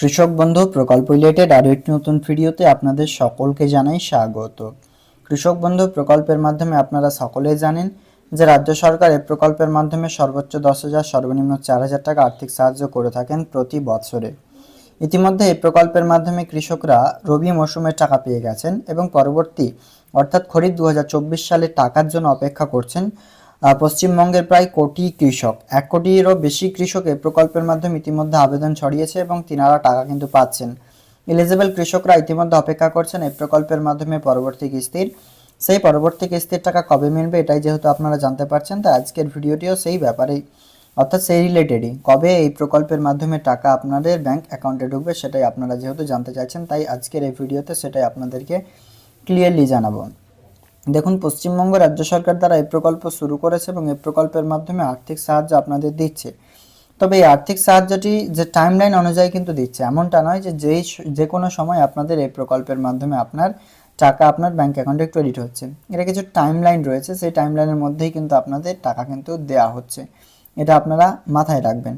কৃষক বন্ধু, প্রকল্প রিলেটেড আরও একটি নতুন ভিডিওতে আপনাদের সকলকে জানাই স্বাগত। কৃষক বন্ধু, প্রকল্পের মাধ্যমে আপনারা সকলেই জানেন যে রাজ্য সরকার এই প্রকল্পের মাধ্যমে সর্বোচ্চ দশ হাজার, সর্বনিম্ন চার হাজার টাকা আর্থিক সাহায্য করে থাকেন প্রতি বছরে। ইতিমধ্যে এই প্রকল্পের মাধ্যমে কৃষকরা রবি মৌসুমের টাকা পেয়ে গেছেন এবং পরবর্তী, অর্থাৎ খরিফ দু হাজার চব্বিশ সালে টাকার জন্য অপেক্ষা করছেন পশ্চিমবঙ্গের প্রায় কোটি কৃষক। এক কোটিরও বেশি কৃষক এই প্রকল্পের মাধ্যমে ইতিমধ্যে আবেদন ছড়িয়েছে এবং তিনারা টাকা কিন্তু পাচ্ছেন। এলিজিবল কৃষকরা ইতিমধ্যে অপেক্ষা করছেন এই প্রকল্পের মাধ্যমে পরবর্তী কিস্তির। সেই পরবর্তী কিস্তির টাকা কবে মিলবে এটাই যেহেতু আপনারা জানতে পারছেন, তাই আজকের ভিডিওটিও সেই ব্যাপারেই। অর্থাৎ সেই রিলেটেডই কবে এই প্রকল্পের মাধ্যমে টাকা আপনাদের ব্যাংক অ্যাকাউন্টে ঢুকবে সেটাই আপনারা যেহেতু জানতে চাইছেন, তাই আজকের এই ভিডিওতে সেটাই আপনাদেরকে ক্লিয়ারলি জানাব। দেখুন, পশ্চিমবঙ্গ রাজ্য সরকার দ্বারা এই প্রকল্প শুরু করেছে এবং এই প্রকল্পের মাধ্যমে আর্থিক সাহায্য আপনাদের দিচ্ছে। তবে এই আর্থিক সাহায্যটি যে টাইমলাইন অনুযায়ী কিন্তু দিচ্ছে, এমনটা নয় যে যেই যে কোনো সময় আপনাদের এই প্রকল্পের মাধ্যমে আপনার টাকা আপনার ব্যাঙ্ক অ্যাকাউন্টে ক্রেডিট হচ্ছে। এটা কিছু টাইমলাইন রয়েছে, সেই টাইমলাইনের মধ্যেই কিন্তু আপনাদের টাকা কিন্তু দেওয়া হচ্ছে। এটা আপনারা মাথায় রাখবেন।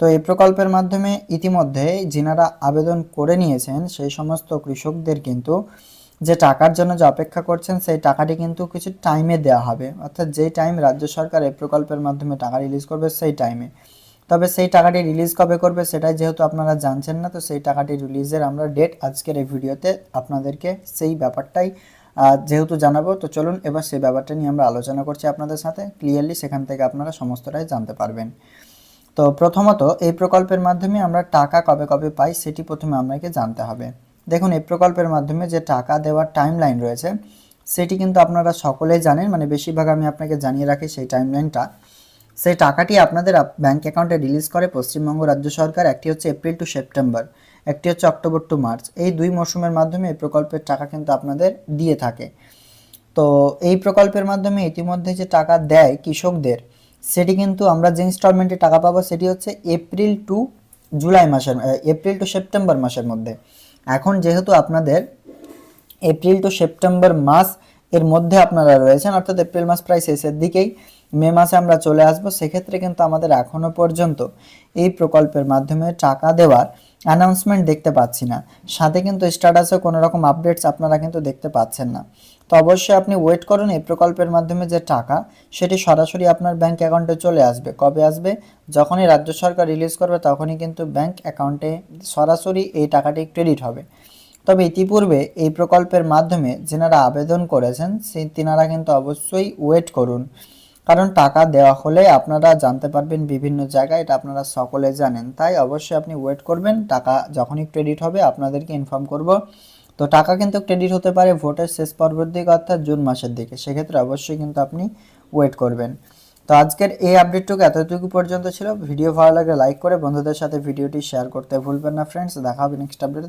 তো এই প্রকল্পের মাধ্যমে ইতিমধ্যে যিনারা আবেদন করে নিয়েছেন, সেই সমস্ত কৃষকদের কিন্তু যে টাকার জন্য যে অপেক্ষা করছেন, সেই টাকাটি কিন্তু কিছু টাইমে দেওয়া হবে। অর্থাৎ যেই টাইম রাজ্য সরকার এই প্রকল্পের মাধ্যমে টাকা রিলিজ করবে, সেই টাইমে তবে সেই টাকাটি রিলিজ কবে করবে, সেটাই যেহেতু আপনারা জানছেন না, তো সেই টাকাটি রিলিজের আমরা ডেট আজকের এই ভিডিওতে আপনাদেরকে সেই ব্যাপারটাই যেহেতু জানাব, তো চলুন এবার সেই ব্যাপারটা নিয়ে আমরা আলোচনা করছি আপনাদের সাথে। ক্লিয়ারলি সেখান থেকে আপনারা সমস্তটাই জানতে পারবেন। তো প্রথমত, এই প্রকল্পের মাধ্যমে আমরা টাকা কবে কবে পাই, সেটি প্রথমে আপনাকে জানতে হবে। দেখুন, এই প্রকল্পের মাধ্যমে যে টাকা দেওয়ার টাইম লাইন রয়েছে, সেটি কিন্তু আপনারা সকলেই জানেন মানে বেশিরভাগ আমি আপনাকে জানিয়ে রাখি সেই টাইম লাইনটা সেই টাকাটি আপনাদের ব্যাংক অ্যাকাউন্টে রিলিজ করে পশ্চিমবঙ্গ রাজ্য সরকার, একটি হচ্ছে এপ্রিল টু সেপ্টেম্বর একটি হচ্ছে অক্টোবর টু মার্চ এই দুই মৌসুমের মাধ্যমে এই প্রকল্পের টাকা কিন্তু আপনাদের দিয়ে থাকে। তো এই প্রকল্পের মাধ্যমে ইতিমধ্যে যে টাকা দেয় কৃষকদের, সেটি কিন্তু আমরা যে ইনস্টলমেন্টে টাকা পাবো, সেটি হচ্ছে এপ্রিল টু জুলাই মাসের এপ্রিল টু সেপ্টেম্বর মাসের মধ্যে। এখন যেহেতু আপনাদের এপ্রিল টু সেপ্টেম্বর মাস এর মধ্যে আপনারা রয়েছেন, অর্থাৎ এপ্রিল মাস প্রায় শেষের দিকেই। মে মাসে আমরা চলে আসব, সেক্ষেত্রে কিন্তু আমাদের এখনও পর্যন্ত এই প্রকল্পের মাধ্যমে টাকা দেওয়ার অ্যানাউন্সমেন্ট দেখতে পাচ্ছি না। সাথে কিন্তু স্ট্যাটাসে কোনো রকম আপডেটস আপনারা কিন্তু দেখতে পাচ্ছেন না। তো অবশ্যই আপনি ওয়েট করুন এই প্রকল্পের মাধ্যমে যে টাকা, সেটি সরাসরি আপনার ব্যাংক অ্যাকাউন্টে চলে আসবে। কবে আসবে? যখনই রাজ্য সরকার রিলিজ করবে, তখনই কিন্তু ব্যাংক অ্যাকাউন্টে সরাসরি এই টাকাটি ক্রেডিট হবে। তবে ইতিপূর্বে এই প্রকল্পের মাধ্যমে যেনারা আবেদন করেছেন, সেই তিনারা কিন্তু অবশ্যই ওয়েট করুন। কারণ টাকা দেওয়া হলে আপনারা জানতে পারবেন বিভিন্ন জায়গায়, এটা আপনারা সকলে জানেন। তাই অবশ্যই আপনি ওয়েট করবেন, টাকা যখনই ক্রেডিট হবে আপনাদেরকে ইনফর্ম করব। তো টাকা কিন্তু ক্রেডিট হতে পারে ভোটের শেষ পর্বের দিকে, অর্থাৎ জুন মাসের দিকে। সেক্ষেত্রে অবশ্যই কিন্তু আপনি ওয়েট করবেন। তো আজকের এই আপডেটটুকু এতটুকু পর্যন্ত ছিল। ভিডিও ভালো লাগলে লাইক করে বন্ধুদের সাথে ভিডিওটি শেয়ার করতে ভুলবেন না ফ্রেন্ডস দেখা হবে নেক্সট আপডেটে